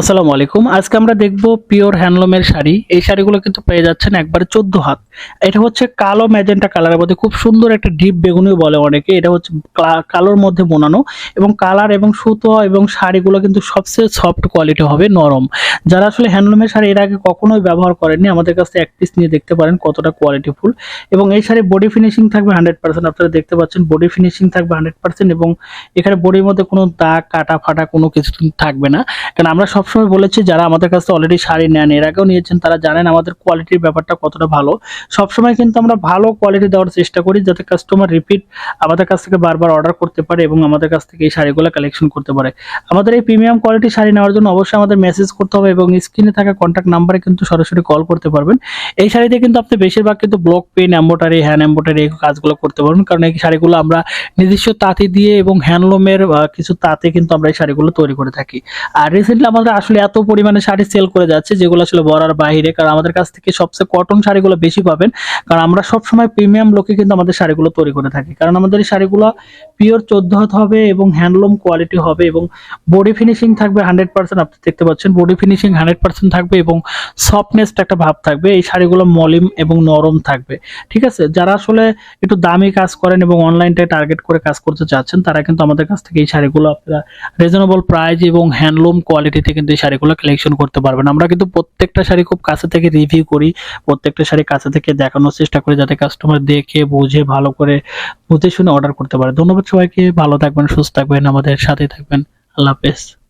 আসসালামু আলাইকুম। আজকে আমরা দেখব পিওর হ্যান্ডলুমের শাড়ি। এই শাড়িগুলো কিন্তু পেয়ে যাচ্ছেন একবারে চোদ্দ হাত। এটা হচ্ছে কালো ম্যাজেন্টা কালারের মধ্যে খুব সুন্দর একটা ডিপ বেগুনি বলে অনেকে। এটা হচ্ছে কালোর মধ্যে বোনানো এবং কালার এবং সুতো এবং শাড়িগুলো কিন্তু সবচেয়ে সফট কোয়ালিটি হবে, নরম। যারা আসলে হ্যান্ডলুমের শাড়ি এর আগে কখনোই ব্যবহার করেননি, আমাদের কাছে এক পিস নিয়ে দেখতে পারেন কতটা কোয়ালিটিফুল এবং এই শাড়ি বডি ফিনিশিং থাকবে হান্ড্রেড পার্সেন্ট আপনারা দেখতে পাচ্ছেন বডি ফিনিশিং থাকবে হান্ড্রেড পার্সেন্ট এবং এখানে বডির মধ্যে কোনো দাগ, কাটা ফাটা কোনো কিছু থাকবে না। কারণ আমরা সবসময় বলেছি যারা আমাদের কাছে অলরেডি শাড়ি নেন, এর আগেও নিয়েছেন, তারা জানেন আমাদের কোয়ালিটির ব্যাপারটা কতটা ভালো। সবসময় কিন্তু আমরা ভালো কোয়ালিটি দেওয়ার চেষ্টা করি যাতে কাস্টমার রিপিট আমাদের কাছ থেকে বারবার অর্ডার করতে পারে এবং আমাদের কাছ থেকে এই শাড়িগুলো কালেকশন করতে পারে। আমাদের এই প্রিমিয়াম কোয়ালিটি শাড়ি নেওয়ার জন্য অবশ্যই আমাদের মেসেজ করতে হবে এবং স্ক্রিনে থাকা কন্ট্যাক্ট নাম্বারে কিন্তু সরাসরি কল করতে পারবেন। এই শাড়িতে কিন্তু আপনি বেশিরভাগ কিন্তু block pen embroidery hand embroidery এই কাজগুলো করতে পারবেন। কারণ এই শাড়িগুলো আমরা নিজস্ব তাঁতি দিয়ে এবং হ্যান্ডলুমের কিছু তাঁতে কিন্তু আমরা এই শাড়িগুলো তৈরি করে থাকি। আর রিসেন্টলি আমাদের আসলে এত পরিমাণে শাড়ি সেল করে যাচ্ছে, যেগুলো আসলে বড়ার বাইরে কারণ আমাদের কাছ থেকে সবচেয়ে কটন শাড়িগুলো বেশি পাবেন। কারণ আমরা সবসময় প্রিমিয়াম লোকে কিন্তু আমাদের শাড়িগুলো তৈরি করে থাকি। কারণ আমাদের এই শাড়িগুলো পিওর চোদ্দ হাত হবে এবং হ্যান্ডলুম কোয়ালিটি হবে এবং বডি ফিনিশিং থাকবে হান্ড্রেড পার্সেন্ট আপনি দেখতে পাচ্ছেন বডি ফিনিশিং হান্ড্রেড পার্সেন্ট থাকবে এবং সফটনেস একটা ভাব থাকবে। এই শাড়িগুলো মলিম এবং নরম থাকবে। ঠিক আছে? যারা আসলে একটু দামি কাজ করেন এবং অনলাইনটায় টার্গেট করে কাজ করতে চাচ্ছেন, তারা কিন্তু আমাদের কাছ থেকে এই শাড়িগুলো আপনারা রিজনেবল প্রাইস এবং হ্যান্ডলুম কোয়ালিটিতে কিন্তু এই শাড়িগুলো কালেকশন করতে পারবেন আমরা কিন্তু প্রত্যেকটা শাড়ি খুব কাছে থেকে রিভিউ করি, প্রত্যেকটা শাড়ি কাছে থেকে দেখানোর চেষ্টা করি যাতে কাস্টমার দেখে, বুঝে, ভালো করে বুঝে শুনে অর্ডার করতে পারে। ধন্যবাদ সবাইকে, ভালো থাকবেন, সুস্থ থাকবেন, আমাদের সাথে থাকবেন। আল্লাহ হাফেজ।